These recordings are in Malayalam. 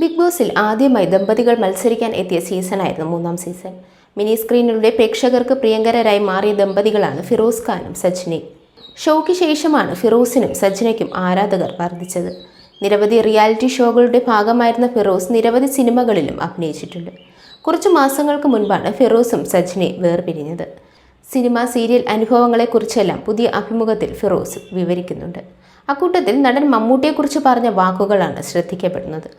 ബിഗ് ബോസിൽ ആദ്യമായി ദമ്പതികൾ മത്സരിക്കാൻ എത്തിയ സീസണായിരുന്നു മൂന്നാം സീസൺ. മിനി സ്ക്രീനിലൂടെ പ്രേക്ഷകർക്ക് പ്രിയങ്കരരായി മാറിയ ദമ്പതികളാണ് ഫിറോസ് ഖാനും സജ്നയും ഷോയ്ക്ക് ശേഷമാണ് ഫിറോസിനും സജ്നയ്ക്കും ആരാധകർ വർദ്ധിച്ചത്. നിരവധി റിയാലിറ്റി ഷോകളുടെ ഭാഗമായിരുന്ന ഫിറോസ് നിരവധി സിനിമകളിലും അഭിനയിച്ചിട്ടുണ്ട്. കുറച്ച് മാസങ്ങൾക്ക് മുൻപാണ് ഫിറോസും സജ്നയും വേർപിരിഞ്ഞത്. സിനിമ സീരിയൽ അനുഭവങ്ങളെക്കുറിച്ചെല്ലാം പുതിയ അഭിമുഖത്തിൽ ഫിറോസ് വിവരിക്കുന്നുണ്ട്. അക്കൂട്ടത്തിൽ നടൻ മമ്മൂട്ടിയെക്കുറിച്ച് പറഞ്ഞ വാക്കുകളാണ് ശ്രദ്ധിക്കപ്പെടുന്നത്.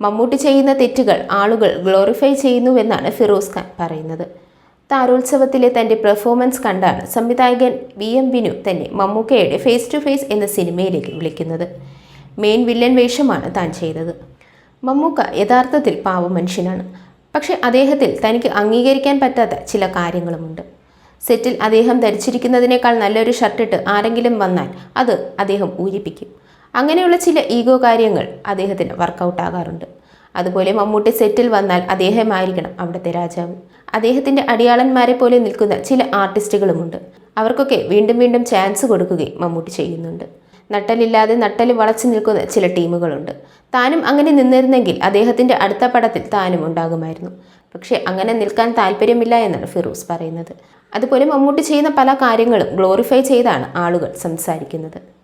മമ്മൂട്ടി ചെയ്യുന്ന തെറ്റുകൾ ആളുകൾ ഗ്ലോറിഫൈ ചെയ്യുന്നുവെന്നാണ് ഫിറോസ് ഖാൻ പറയുന്നത്. താരോത്സവത്തിലെ തന്റെ പെർഫോമൻസ് കണ്ടാണ് സംവിധായകൻ വി എം വിനു തന്നെ മമ്മൂക്കയുടെ ഫേസ് ടു ഫേസ് എന്ന സിനിമയിലേക്ക് വിളിക്കുന്നത്. മെയിൻ വില്ലൻ വേഷമാണ് താൻ ചെയ്തത്. മമ്മൂക്ക യഥാർത്ഥത്തിൽ പാവ മനുഷ്യനാണ് പക്ഷെ അദ്ദേഹത്തിൽ തനിക്ക് അംഗീകരിക്കാൻ പറ്റാത്ത ചില കാര്യങ്ങളുമുണ്ട്. സെറ്റിൽ അദ്ദേഹം ധരിച്ചിരിക്കുന്നതിനേക്കാൾ നല്ലൊരു ഷർട്ടിട്ട് ആരെങ്കിലും വന്നാൽ അത് അദ്ദേഹം ഊരിപ്പിക്കും. അങ്ങനെയുള്ള ചില ഈഗോ കാര്യങ്ങൾ അദ്ദേഹത്തിന് വർക്കൗട്ട് ആകാറുണ്ട്. അതുപോലെ മമ്മൂട്ടി സെറ്റിൽ വന്നാൽ അദ്ദേഹമായിരിക്കണം അവിടുത്തെ രാജാവ്. അദ്ദേഹത്തിന്റെ അടിയാളന്മാരെ പോലെ നിൽക്കുന്ന ചില ആർട്ടിസ്റ്റുകളുമുണ്ട് അവർക്കൊക്കെ വീണ്ടും വീണ്ടും ചാൻസ് കൊടുക്കുകയും മമ്മൂട്ടി ചെയ്യുന്നുണ്ട്. നട്ടലില്ലാതെ നട്ടൽ വളച്ചു നിൽക്കുന്ന ചില ടീമുകളുണ്ട്. താനും അങ്ങനെ നിന്നിരുന്നെങ്കിൽ അദ്ദേഹത്തിന്റെ അടുത്ത പടത്തിൽ താനും ഉണ്ടാകുമായിരുന്നു. പക്ഷേ അങ്ങനെ നിൽക്കാൻ താല്പര്യമില്ല എന്നാണ് ഫിറൂസ് പറയുന്നത്. അതുപോലെ മമ്മൂട്ടി ചെയ്യുന്ന പല കാര്യങ്ങളും ഗ്ലോറിഫൈ ചെയ്താണ് ആളുകൾ സംസാരിക്കുന്നത്.